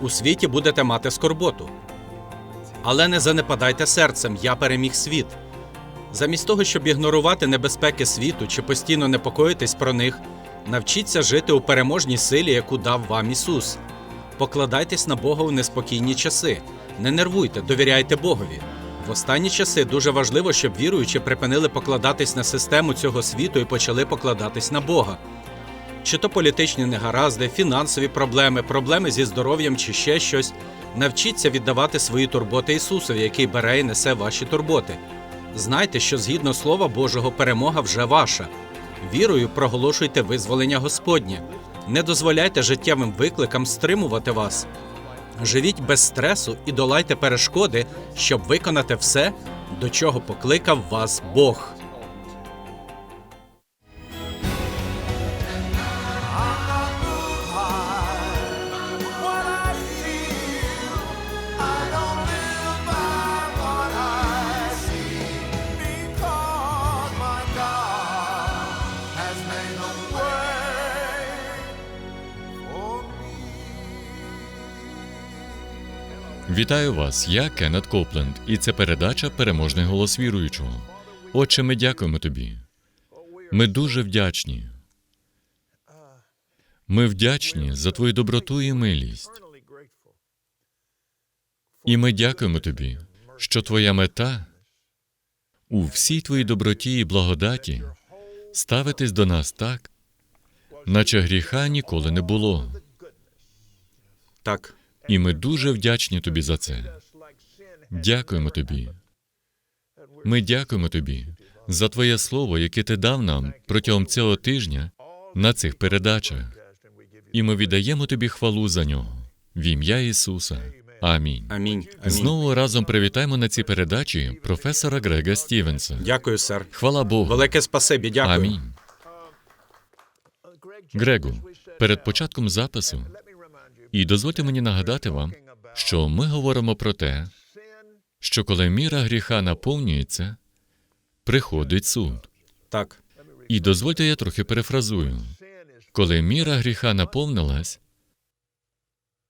У світі будете мати скорботу. Але не занепадайте серцем, я переміг світ. Замість того, щоб ігнорувати небезпеки світу чи постійно непокоїтись про них, навчіться жити у переможній силі, яку дав вам Ісус. Покладайтесь на Бога у неспокійні часи. Не нервуйте, довіряйте Богові. В останні часи дуже важливо, щоб віруючі припинили покладатись на систему цього світу і почали покладатись на Бога. Чи то політичні негаразди, фінансові проблеми, проблеми зі здоров'ям чи ще щось. Навчіться віддавати свої турботи Ісусові, який бере і несе ваші турботи. Знайте, що згідно Слова Божого перемога вже ваша. Вірою проголошуйте визволення Господнє. Не дозволяйте життєвим викликам стримувати вас. Живіть без стресу і долайте перешкоди, щоб виконати все, до чого покликав вас Бог. Вітаю вас, я Кеннет Копленд, і це передача Переможний голос віруючого. Отче, ми дякуємо тобі. Ми дуже вдячні. Ми вдячні за твою доброту і милість. І ми дякуємо тобі, що твоя мета у всій твоїй доброті і благодаті ставитись до нас так, наче гріха ніколи не було. Так, І ми дуже вдячні тобі за це. Дякуємо тобі. Ми дякуємо тобі за твоє слово, яке ти дав нам протягом цього тижня на цих передачах. І ми віддаємо тобі хвалу за нього. В ім'я Ісуса. Амінь. амінь. амінь. Знову разом привітаємо на цій передачі професора Грега Стівенса. Дякую, сер. Хвала Богу. Велике спасибі, дякую. Амінь. Грегу, перед початком запису, і дозвольте мені нагадати вам, що ми говоримо про те, що коли міра гріха наповнюється, приходить суд. Так, І дозвольте я трохи перефразую. Коли міра гріха наповнилась,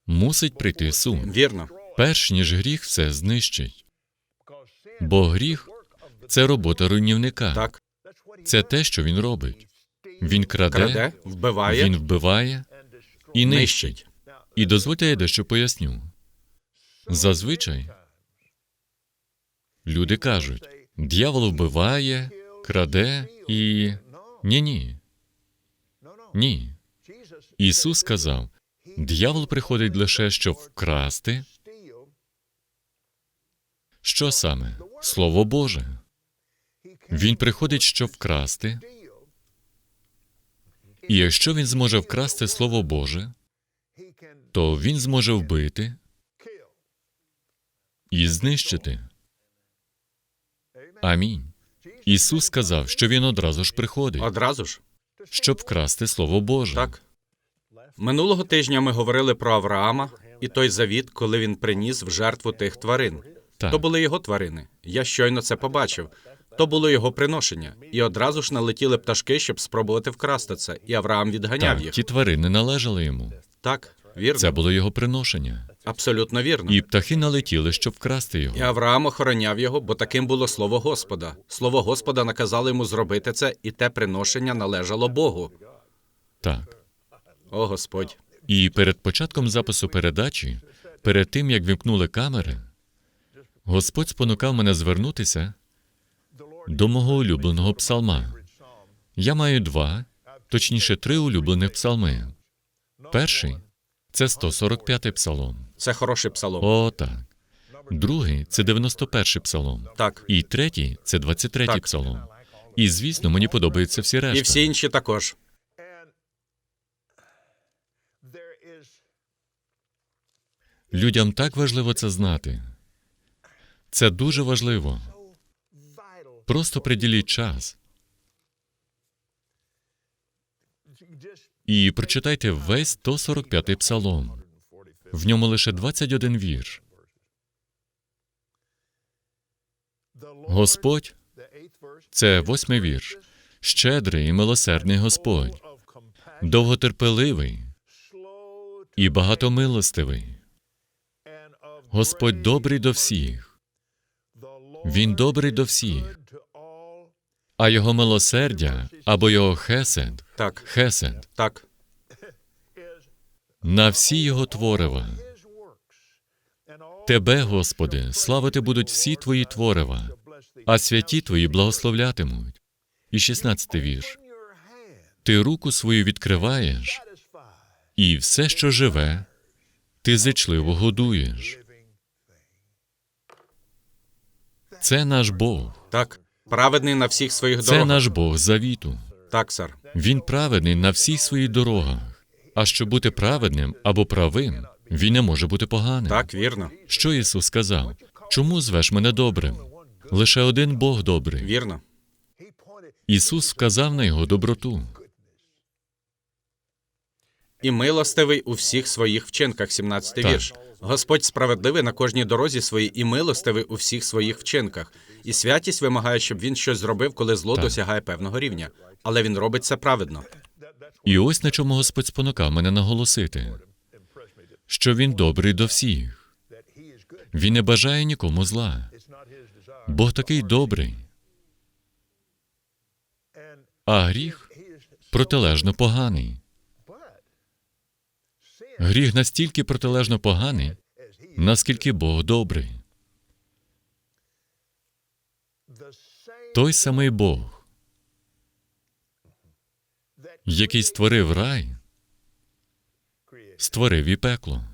мусить прийти суд, вірно. перш ніж гріх все знищить. Бо гріх це робота руйнівника. Так, Це те, що він робить. Він краде, краде, вбиває, він вбиває і нищить. І дозвольте я дещо поясню. Зазвичай люди кажуть: дьявол вбиває, краде і. Ні, ні. Ні. Ісус сказав: дьявол приходить лише щоб вкрасти. Що саме? Слово Боже. Він приходить, щоб вкрасти. І якщо він зможе вкрасти Слово Боже, то він зможе вбити і знищити. Амінь. Ісус сказав, що він одразу ж приходить, Одразу ж. щоб вкрасти Слово Боже. Так. Минулого тижня ми говорили про Авраама і той завіт, коли він приніс в жертву тих тварин. Так. То були його тварини. Я щойно це побачив. То було його приношення. І одразу ж налетіли пташки, щоб спробувати вкрасти це. І Авраам відганяв Так, їх. ті тварини належали йому. Так, вірно. Це було його приношення. Абсолютно вірно. І птахи налетіли, щоб вкрасти його. І. Авраам охороняв його, бо таким було слово Господа. Слово Господа наказало йому зробити це, і те приношення належало Богу. Так. О Господь. І перед початком запису передачі, перед тим як вімкнули камери, Господь спонукав мене звернутися до мого улюбленого псалма. Я маю два, точніше, три улюблених псалми. Перший це 145-й псалом. Це хороший псалом. О, так. Другий це 91-й псалом. Так. І третій це 23-й Так. псалом. І звісно, мені подобаються всі решта. І всі інші також. Людям так важливо це знати. Це дуже важливо. Просто приділіть час і прочитайте весь 145-й псалом. В ньому лише 21 вірш. Господь це восьмий вірш. Щедрий і милосердний Господь, довготерпеливий і багатомилостивий. Господь добрий до всіх, Він добрий до всіх, а його милосердя або його хесед, Так, хесед так. на всі його творива. Тебе, Господи, славити будуть всі твої творива, а святі твої благословлятимуть. І 16 вірш. Ти руку свою відкриваєш, і все, що живе, ти зичливо годуєш. Це наш Бог, Так. Праведний на всіх своїх це наш Бог завіту. Так, сер. Він праведний на всіх своїх дорогах. А щоб бути праведним або правим, він не може бути поганим. Так, вірно. Що Ісус сказав? Чому звеш мене добрим? Лише один Бог добрий. Вірно. Ісус вказав на його доброту. І милостивий у всіх своїх вчинках, 17 Так. вірш. Господь справедливий на кожній дорозі своїй і милостивий у всіх своїх вчинках. І святість вимагає, щоб він щось зробив, коли зло Так. досягає певного рівня. Але він робить це праведно. І ось на чому Господь спонукав мене наголосити, що він добрий до всіх. Він не бажає нікому зла. Бог такий добрий. А гріх протилежно поганий. Гріх настільки протилежно поганий, наскільки Бог добрий. Той самий Бог, який створив рай, створив і пекло.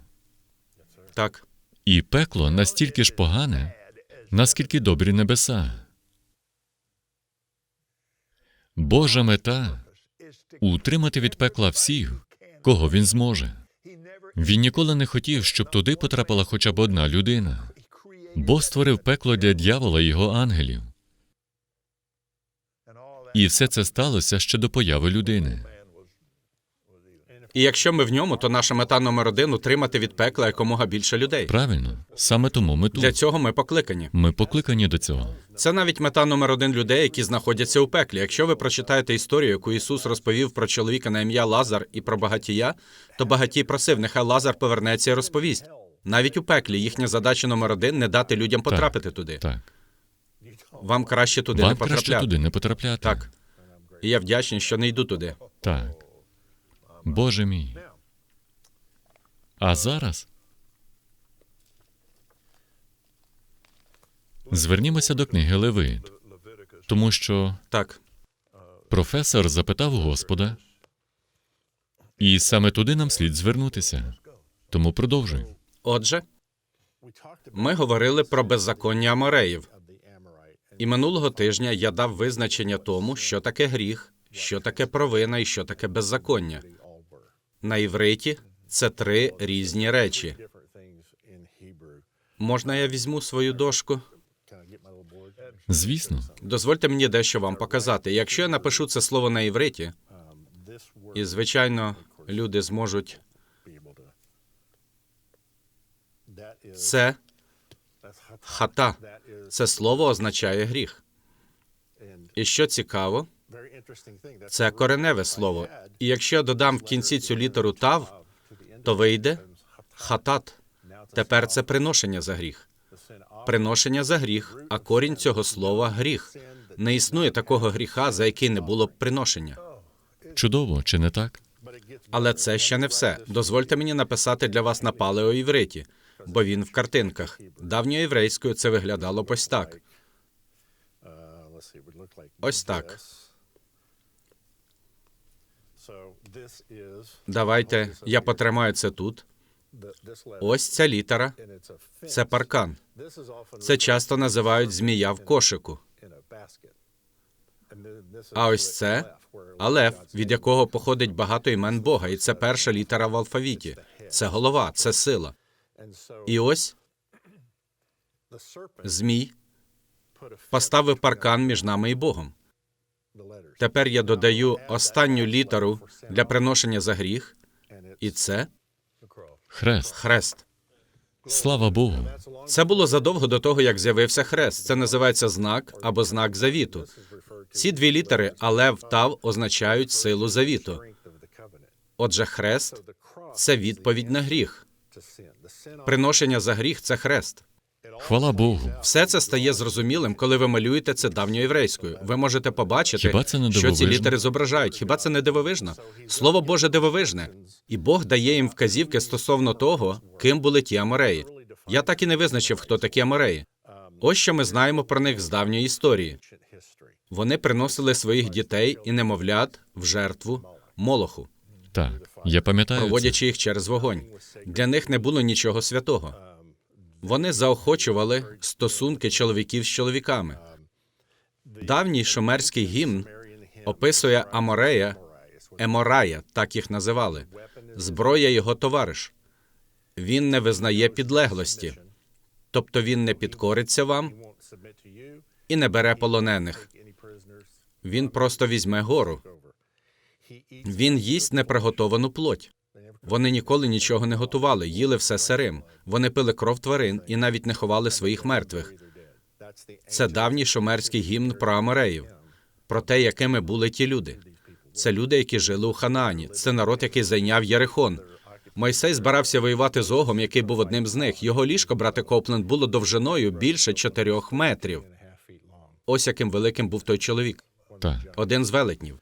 Так. І пекло настільки ж погане, наскільки добрі небеса. Божа мета утримати від пекла всіх, кого він зможе. Він ніколи не хотів, щоб туди потрапила хоча б одна людина. Бог створив пекло для дьявола і його ангелів. І все це сталося ще до появи людини. І якщо ми в ньому, то наша мета номер один утримати від пекла якомога більше людей. Правильно, саме тому ми тут. Для цього ми покликані. Ми покликані до цього. Це навіть мета номер один людей, які знаходяться у пеклі. Якщо ви прочитаєте історію, яку Ісус розповів про чоловіка на ім'я Лазар і про багатія, то багатій просив, нехай Лазар повернеться і розповість. Навіть у пеклі їхня задача номер один не дати людям потрапити туди. Так, Вам краще туди вам не краще потрапляти. туди не потрапляти. Так. І я вдячний, що не йду туди. Так. Боже мій. А зараз звернімося до книги Левит, тому що Так. професор запитав Господа, і саме туди нам слід звернутися. Тому продовжуй. Отже, ми говорили про беззаконня Амореїв. І минулого тижня я дав визначення тому, що таке гріх, що таке провина і що таке беззаконня. На івриті це три різні речі. Можна я візьму свою дошку? Звісно, Дозвольте мені дещо вам показати. Якщо я напишу це слово на івриті, і звичайно люди зможуть це хата. Це слово означає гріх. І що цікаво, це кореневе слово. І якщо я додам в кінці цю літеру тав, то вийде хатат. Тепер це приношення за гріх. Приношення за гріх, а корінь цього слова гріх. Не існує такого гріха, за який не було б приношення. чудово, чи не так? Але це ще не все. Дозвольте мені написати для вас на палеоівриті, бо він в картинках. Давньоєврейською це виглядало б ось так. Ось так. Давайте я потримаю це тут. Ось ця літера це паркан. Це часто називають змія в кошику. А ось це Алеф, від якого походить багато імен Бога, і це перша літера в алфавіті. Це голова, це сила. І ось змій поставив паркан між нами і Богом. Тепер я додаю останню літеру для приношення за гріх, і це Хрест. хрест. Слава Богу. Це було задовго до того, як з'явився хрест. Це називається знак або знак завіту. Ці дві літери Алев Тав означають силу завіту. Отже, хрест це відповідь на гріх. Приношення за гріх це хрест. Хвала Богу. Все це стає зрозумілим, коли ви малюєте це давньоєврейською. Ви можете побачити, Хіба це не що ці літери зображають. Хіба це не дивовижно? Слово Боже дивовижне, і Бог дає їм вказівки стосовно того, ким були ті амореї. Я так і не визначив, хто такі амореї. Ось що ми знаємо про них з давньої історії. Вони приносили своїх дітей і немовлят в жертву молоху, Так, я пам'ятаю проводячи їх через вогонь. Для них не було нічого святого. Вони заохочували стосунки чоловіків з чоловіками. Давній шумерський гімн описує Аморея, Еморая, так їх називали, зброя його товариш. Він не визнає підлеглості, тобто він не підкориться вам і не бере полонених. Він просто візьме гору. Він їсть неприготовану плоть. Вони ніколи нічого не готували, їли все сирим. Вони пили кров тварин і навіть не ховали своїх мертвих. Це давній шумерський гімн про Амореїв, про те, якими були ті люди. Це люди, які жили у Ханаані. Це народ, який зайняв Єрихон. Мойсей збирався воювати з Огом, який був одним з них. Його ліжко, брате Копленд, було довжиною більше чотирьох метрів. Ось яким великим був той чоловік, Так. один з велетнів.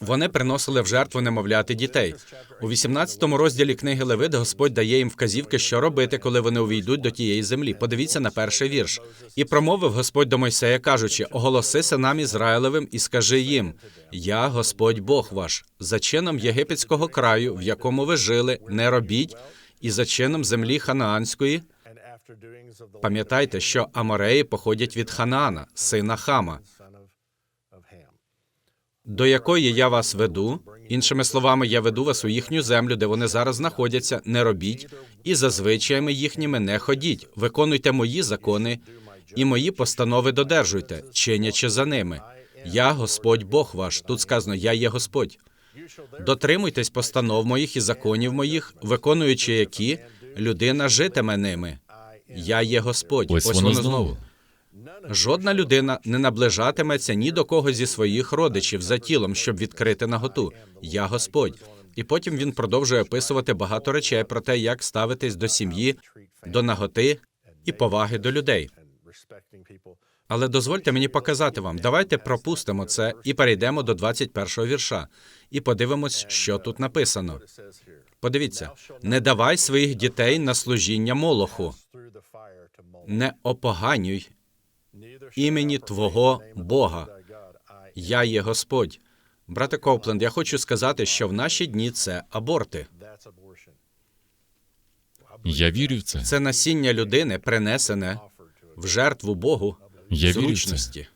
Вони приносили в жертву немовляти дітей. У 18 розділі книги Левит Господь дає їм вказівки, що робити, коли вони увійдуть до тієї землі. Подивіться на перший вірш. І промовив Господь до Мойсея, кажучи: Оголоси синам Ізраїлевим і скажи їм: Я Господь Бог ваш, за чином єгипетського краю, в якому ви жили, не робіть, і за чином землі ханаанської. Пам'ятайте, що Амореї походять від Ханаана, сина Хама, до якої я вас веду. Іншими словами, я веду вас у їхню землю, де вони зараз знаходяться. Не робіть, і за звичаями їхніми не ходіть. Виконуйте мої закони і мої постанови додержуйте, чинячи за ними. Я Господь Бог ваш. Тут сказано, я є Господь. Дотримуйтесь постанов моїх і законів моїх, виконуючи які людина житиме ними. Я є Господь. Ось воно знову. Жодна людина не наближатиметься ні до кого зі своїх родичів за тілом, щоб відкрити наготу. Я Господь. І потім він продовжує описувати багато речей про те, як ставитись до сім'ї, до наготи і поваги до людей. Але дозвольте мені показати вам. Давайте пропустимо це і перейдемо до 21-го вірша і подивимось, що тут написано. Подивіться: не давай своїх дітей на служіння молоху, не опоганюй імені Твого Бога. Я є Господь. Брате Копленд, я хочу сказати, що в наші дні це аборти. Я вірю в це. Це насіння людини, принесене в жертву Богу Я вірю в це. зручності.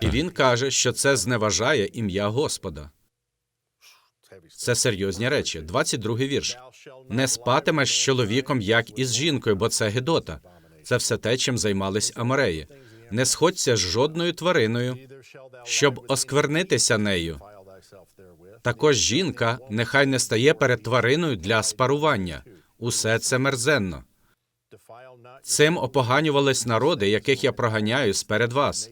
І він каже, що це зневажає ім'я Господа. Це серйозні речі. 22-й вірш. Не спатимеш з чоловіком, як і з жінкою, бо це гидота. Це все те, чим займались Амореї. Не сходься з жодною твариною, щоб осквернитися нею. Також жінка нехай не стає перед твариною для спарування. Усе це мерзенно. Цим опоганювались народи, яких я проганяю сперед вас.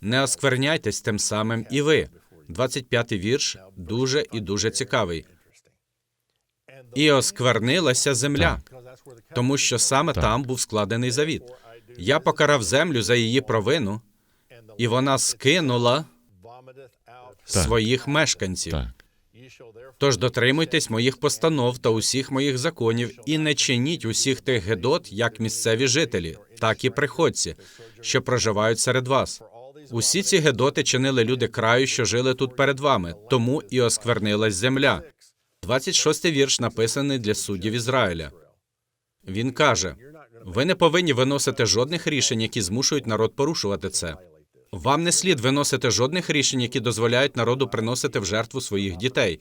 Не оскверняйтесь тим самим і ви. 25-й вірш дуже і дуже цікавий. І осквернилася земля, тому що саме Так. там був складений завіт. Я покарав землю за її провину, і вона скинула Так. своїх мешканців. Так. Тож дотримуйтесь моїх постанов та усіх моїх законів, і не чиніть усіх тих гедот, як місцеві жителі, так і приходці, що проживають серед вас. Усі ці гедоти чинили люди краю, що жили тут перед вами, тому і осквернилась земля. 26-й вірш написаний для суддів Ізраїля. Він каже: ви не повинні виносити жодних рішень, які змушують народ порушувати це. Вам не слід виносити жодних рішень, які дозволяють народу приносити в жертву своїх дітей.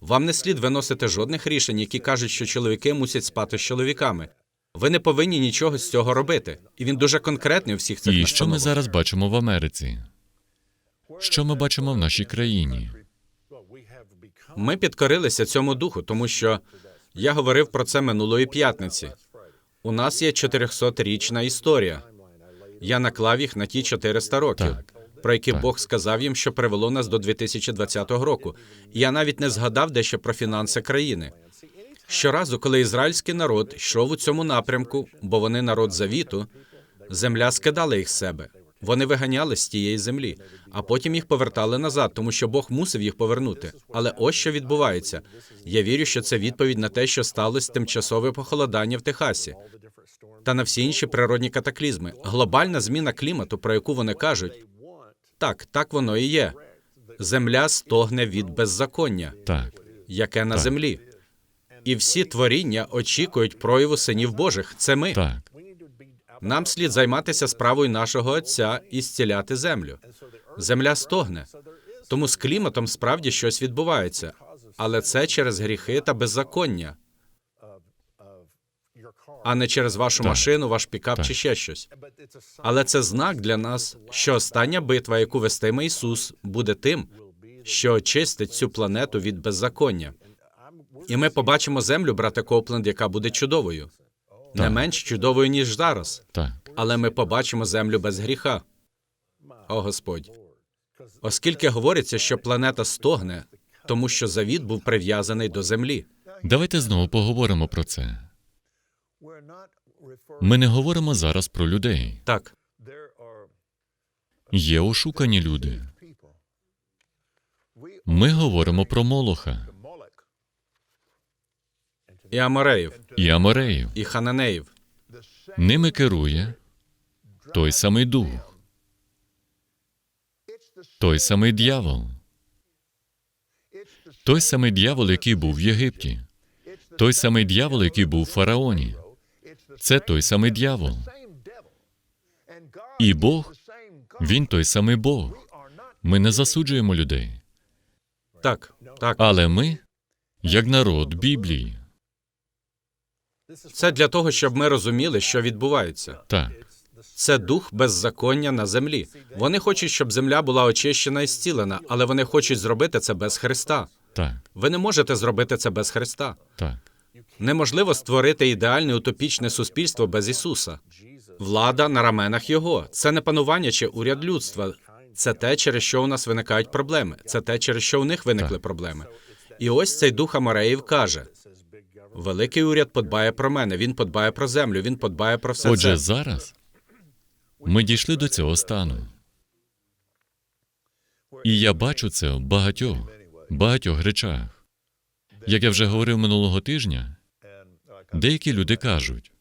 Вам не слід виносити жодних рішень, які кажуть, що чоловіки мусять спати з чоловіками. Ви не повинні нічого з цього робити. І він дуже конкретний у всіх цих І що ми зараз бачимо в Америці? Що ми бачимо в нашій країні? Ми підкорилися цьому духу, тому що я говорив про це минулої п'ятниці. У нас є 400-річна історія. Я наклав їх на ті 400 років, Так. про які Так. Бог сказав їм, що привело нас до 2020 року. І я навіть не згадав дещо про фінанси країни. Щоразу, коли ізраїльський народ йшов у цьому напрямку, бо вони народ завіту, земля скидала їх з себе. Вони виганяли з тієї землі, а потім їх повертали назад, тому що Бог мусив їх повернути. Але ось що відбувається. Я вірю, що це відповідь на те, що сталося тимчасове похолодання в Техасі та на всі інші природні катаклізми. Глобальна зміна клімату, про яку вони кажуть, так, так воно і є. Земля стогне від беззаконня, Так, яке на Так. землі. І всі творіння очікують прояву синів Божих. Це ми. так, Нам слід займатися справою нашого Отця і зціляти землю. Земля стогне. Тому з кліматом справді щось відбувається, але це через гріхи та беззаконня, а не через вашу Так. машину, ваш пікап Так. чи ще щось. Але це знак для нас, що остання битва, яку вестиме Ісус, буде тим, що очистить цю планету від беззаконня. І ми побачимо землю, брате Копленд, яка буде чудовою, не менш чудовою, ніж зараз. так, Але ми побачимо землю без гріха. О Господь. Оскільки говориться, що планета стогне, тому що завіт був прив'язаний до землі. давайте знову поговоримо про це. Ми не говоримо зараз про людей. Так, Є ошукані люди. Ми говоримо про Молоха і Амореїв, і Амореїв. і Хананеїв. Ними керує той самий дух, той самий дьявол, той самий дьявол, який був в Єгипті, той самий дьявол, який був в фараоні. Це той самий дьявол. І Бог, він той самий Бог. Ми не засуджуємо людей, Так, так. але ми, як народ Біблії, Це для того, щоб ми розуміли, що відбувається. так, Це дух беззаконня на землі. Вони хочуть, щоб земля була очищена і зцілена, але вони хочуть зробити це без Христа. так, Ви не можете зробити це без Христа. так, Неможливо створити ідеальне утопічне суспільство без Ісуса. Влада на раменах Його. Це не панування чи уряд людства. Це те, через що у нас виникають проблеми. Це те, через що у них виникли Так. проблеми. І ось цей дух Амареїв каже: Великий уряд подбає про мене. Він подбає про землю. Він подбає про все Отже, це. зараз ми дійшли до цього стану. І я бачу це в багатьох, багатьох речах. Як я вже говорив минулого тижня, деякі люди кажуть: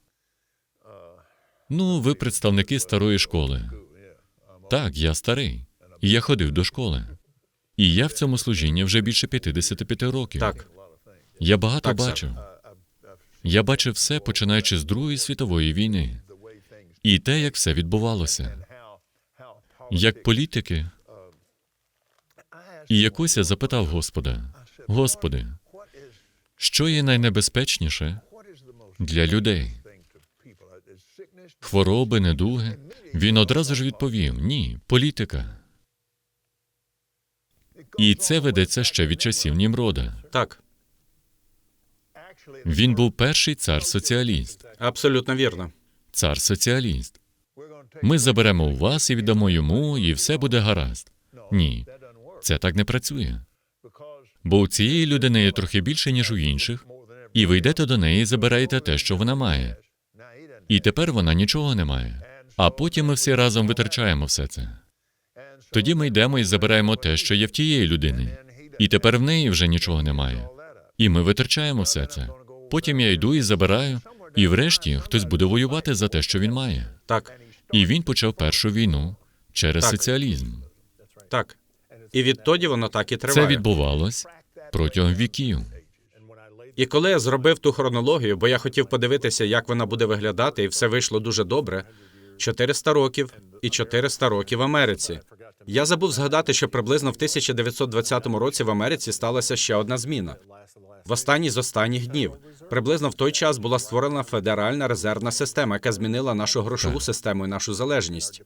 ну, ви представники старої школи. Так, я старий. І я ходив до школи. І я в цьому служінні вже більше 55 років. Так, Я багато Так, бачив. Я бачив все, починаючи з Другої світової війни, і те, як все відбувалося. Як політики. І якось я запитав Господа: Господи, що є найнебезпечніше для людей? Хвороби, недуги? Він одразу ж відповів: ні, політика. І це ведеться ще від часів Німрода. так, Він був перший цар-соціаліст. абсолютно вірно. Цар-соціаліст. Ми заберемо у вас і віддамо йому, і все буде гаразд. Ні, це так не працює. Бо у цієї людини є трохи більше, ніж у інших, і ви йдете до неї і забираєте те, що вона має. І тепер вона нічого не має. А потім ми всі разом витрачаємо все це. Тоді ми йдемо і забираємо те, що є в тієї людини. І тепер в неї вже нічого немає. І ми витрачаємо все це. Потім я йду і забираю, і врешті хтось буде воювати за те, що він має. Так, І він почав першу війну через Так. соціалізм. так. І відтоді воно так і триває. Це відбувалось протягом віків. І коли я зробив ту хронологію, бо я хотів подивитися, як вона буде виглядати, і все вийшло дуже добре. 400 років і 400 років в Америці. Я забув згадати, що приблизно в 1920 році в Америці сталася ще одна зміна. В останній з останніх днів. Приблизно в той час була створена Федеральна резервна система, яка змінила нашу грошову систему і нашу залежність.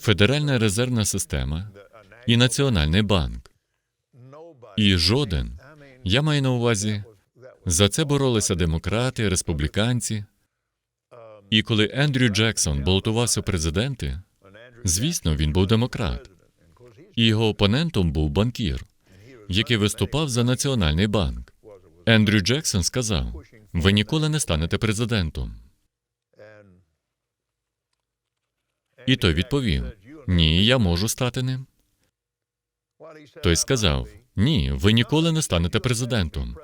Федеральна резервна система і Національний банк. І жоден, я маю на увазі, за це боролися демократи, республіканці. І коли Ендрю Джексон балотувався в президенти, звісно, він був демократ. І його опонентом був банкір, який виступав за Національний банк. Ендрю Джексон сказав: ви ніколи не станете президентом. І той відповів: Ні, я можу стати ним. Той сказав: Ні, ви ніколи не станете президентом.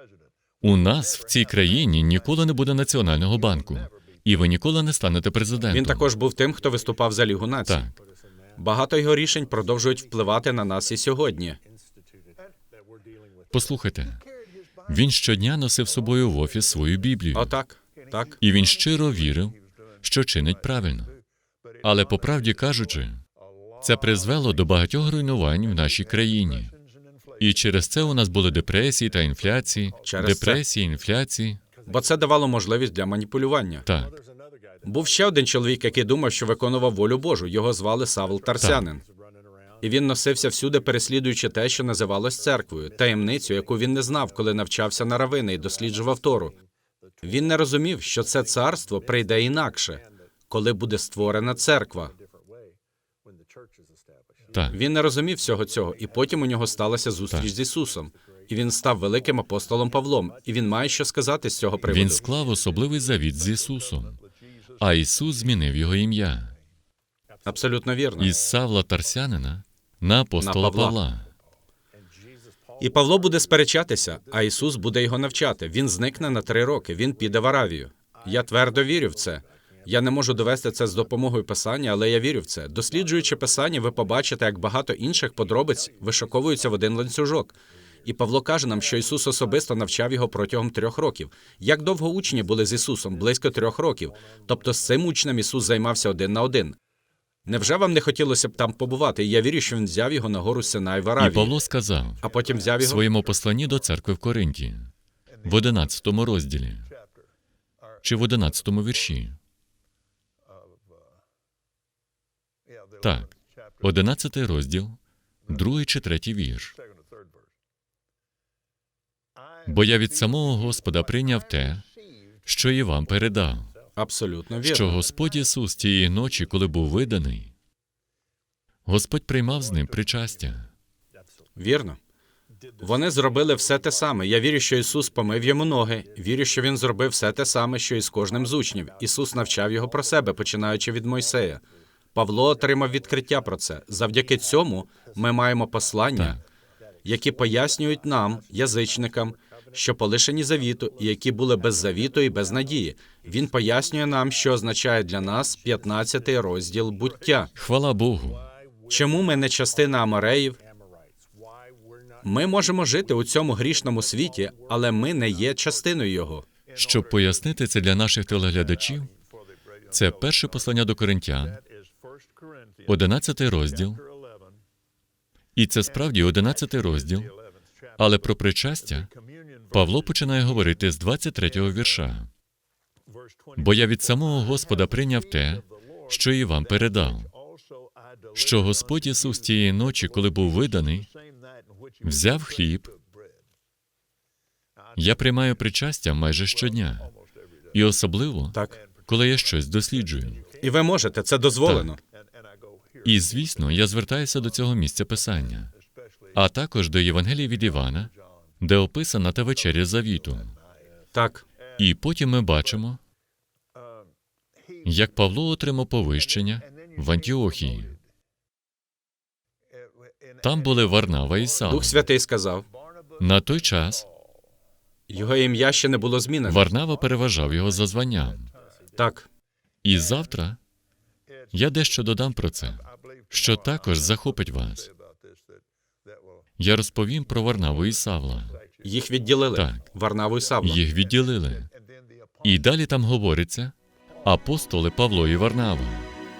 У нас в цій країні ніколи не буде національного банку, і ви ніколи не станете президентом. Він також був тим, хто виступав за Лігу націй. так. Багато його рішень продовжують впливати на нас і сьогодні. Послухайте, він щодня носив з собою в офіс свою Біблію, Отак, так. і він щиро вірив, що чинить правильно. Але по правді кажучи, це призвело до багатьох руйнувань в нашій країні. І через це у нас були депресії та інфляції, Через це. депресії, інфляції. Бо це давало можливість для маніпулювання. Так, Був ще один чоловік, який думав, що виконував волю Божу. Його звали Савл Тарсянин. І він носився всюди, переслідуючи те, що називалось церквою, таємницю, яку він не знав, коли навчався на равини і досліджував Тору. Він не розумів, що це царство прийде інакше, коли буде створена церква. так. Він не розумів всього цього, і потім у нього сталася зустріч Так. з Ісусом. І він став великим апостолом Павлом. І він має що сказати з цього приводу. Він склав особливий завіт з Ісусом, а Ісус змінив його ім'я Абсолютно вірно. із Савла Тарсянина на апостола На Павла. Павла. І Павло буде сперечатися, а Ісус буде його навчати. Він зникне на три роки. Він піде в Аравію. Я твердо вірю в це. Я не можу довести це з допомогою писання, але я вірю в це. Досліджуючи писання, ви побачите, як багато інших подробиць вишаковуються в один ланцюжок. І Павло каже нам, що Ісус особисто навчав його протягом трьох років. Як довго учні були з Ісусом? Близько трьох років. Тобто з цим учнем Ісус займався один на один. Невже вам не хотілося б там побувати? І я вірю, що він взяв його на гору Синай в І Павло сказав а потім взяв в своєму посланні до церкви в Коринті, в 11 розділі чи в 11 вірші. Так, 11 розділ, другий чи третій вірш. Бо я від самого Господа прийняв те, що і вам передав, Абсолютно вірно. що Господь Ісус тієї ночі, коли був виданий, Господь приймав з ним причастя. Вірно. Вони зробили все те саме. Я вірю, що Ісус помив йому ноги. Вірю, що Він зробив все те саме, що і з кожним з учнів. Ісус навчав його про себе, починаючи від Мойсея. Павло отримав відкриття про це. Завдяки цьому ми маємо послання, які пояснюють нам, язичникам, що полишені завіту, і які були без завіту і без надії. Він пояснює нам, що означає для нас 15 розділ буття. Хвала Богу! Чому ми не частина Амореїв? Ми можемо жити у цьому грішному світі, але ми не є частиною його. Щоб пояснити це для наших телеглядачів, це перше послання до коринтян, 11 розділ, і це справді 11 розділ, але про причастя Павло починає говорити з 23-го вірша. Бо я від самого Господа прийняв те, що і вам передав, що Господь Ісус тієї ночі, коли був виданий, взяв хліб. Я приймаю причастя майже щодня, і особливо, Так. коли я щось досліджую. І ви можете, це дозволено. І звісно, я звертаюся до цього місця писання, а також до Євангелії від Івана, де описана та вечеря завіту. Так. І потім ми бачимо, як Павло отримав повищення в Антіохії. Там були Варнава і Савл. Дух Святий сказав, На той час його ім'я ще не було змінено. Варнава переважав його за званням. Так. І завтра я дещо додам про це, що також захопить вас. Я розповім про Варнаву і Савла. Їх відділили. Так. Варнаву і Савла. Їх відділили. І далі там говориться апостоли Павло і Варнава.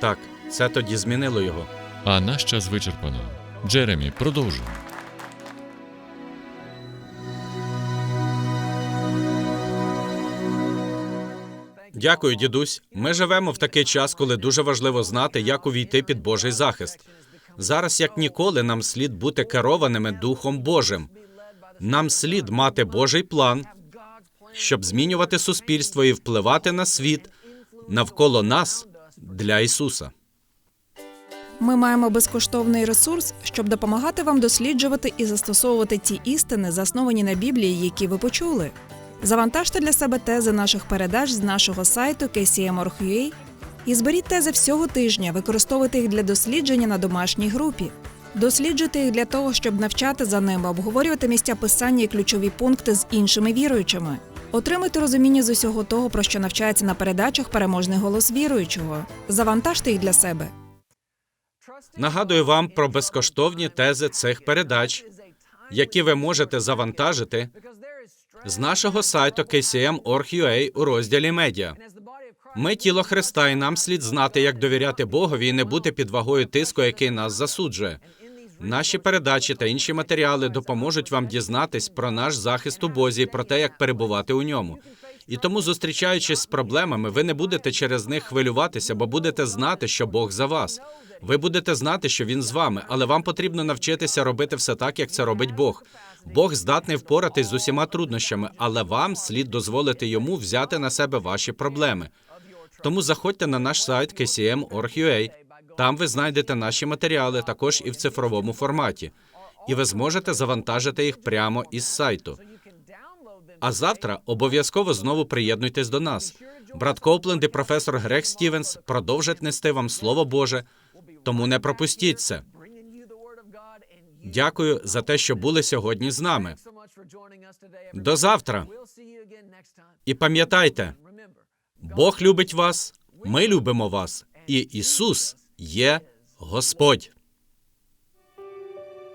Так. Це тоді змінило його. А наш час вичерпано. Джеремі, продовжуй. Дякую, дідусь. Ми живемо в такий час, коли дуже важливо знати, як увійти під Божий захист. Зараз, як ніколи, нам слід бути керованими Духом Божим. Нам слід мати Божий план, щоб змінювати суспільство і впливати на світ навколо нас для Ісуса. Ми маємо безкоштовний ресурс, щоб допомагати вам досліджувати і застосовувати ті істини, засновані на Біблії, які ви почули. Завантажте для себе тези наших передач з нашого сайту kcm.org.ua і зберіть тези всього тижня, використовуйте їх для дослідження на домашній групі. Досліджуйте їх для того, щоб навчати за ними, обговорювати місця писання і ключові пункти з іншими віруючими. Отримуйте розуміння з усього того, про що навчається на передачах переможний голос віруючого. Завантажте їх для себе. Нагадую вам про безкоштовні тези цих передач, які ви можете завантажити з нашого сайту kcm.org.ua у розділі медіа. Ми тіло Христа, і нам слід знати, як довіряти Богові і не бути під вагою тиску, який нас засуджує. Наші передачі та інші матеріали допоможуть вам дізнатись про наш захист у Бозі і про те, як перебувати у ньому. І тому, зустрічаючись з проблемами, ви не будете через них хвилюватися, бо будете знати, що Бог за вас. Ви будете знати, що він з вами, але вам потрібно навчитися робити все так, як це робить Бог. Бог здатний впоратись з усіма труднощами, але вам слід дозволити йому взяти на себе ваші проблеми. Тому заходьте на наш сайт kcm.org.ua. Там ви знайдете наші матеріали також і в цифровому форматі, і ви зможете завантажити їх прямо із сайту. А завтра обов'язково знову приєднуйтесь до нас. Брат Копленд і професор Грег Стівенс продовжать нести вам Слово Боже, тому не пропустіть це. Дякую за те, що були сьогодні з нами. До завтра. І пам'ятайте, Бог любить вас, ми любимо вас, і Ісус є Господь.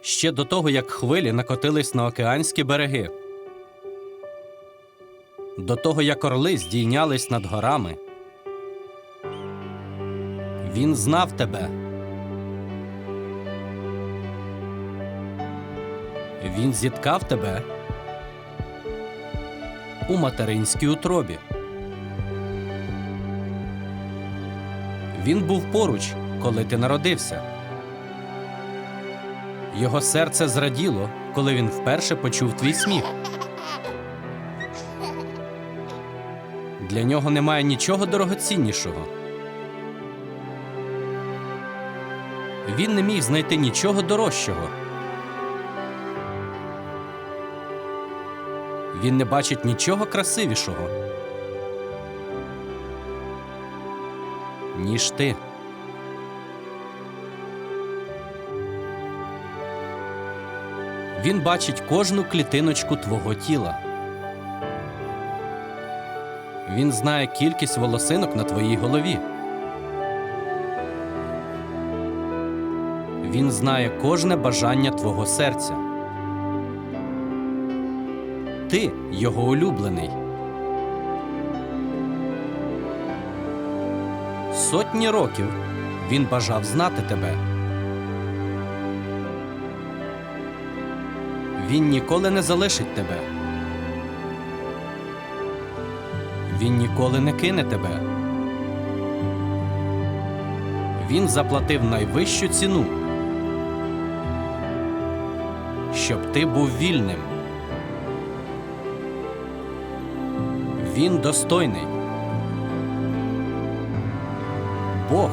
ще до того, як хвилі накотились на океанські береги, до того, як орли здійнялись над горами. Він знав тебе. Він зіткав тебе у материнській утробі. Він був поруч, коли ти народився. Його серце зраділо, коли він вперше почув твій сміх. Для нього немає нічого дорогоціннішого. Він не міг знайти нічого дорожчого. Він не бачить нічого красивішого, ніж ти. Він бачить кожну клітиночку твого тіла. Він знає кількість волосинок на твоїй голові. Він знає кожне бажання твого серця. Ти його улюблений. Сотні років він бажав знати тебе. Він ніколи не залишить тебе. Він ніколи не кине тебе. Він заплатив найвищу ціну, щоб ти був вільним. Він достойний. Бог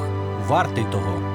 вартий того.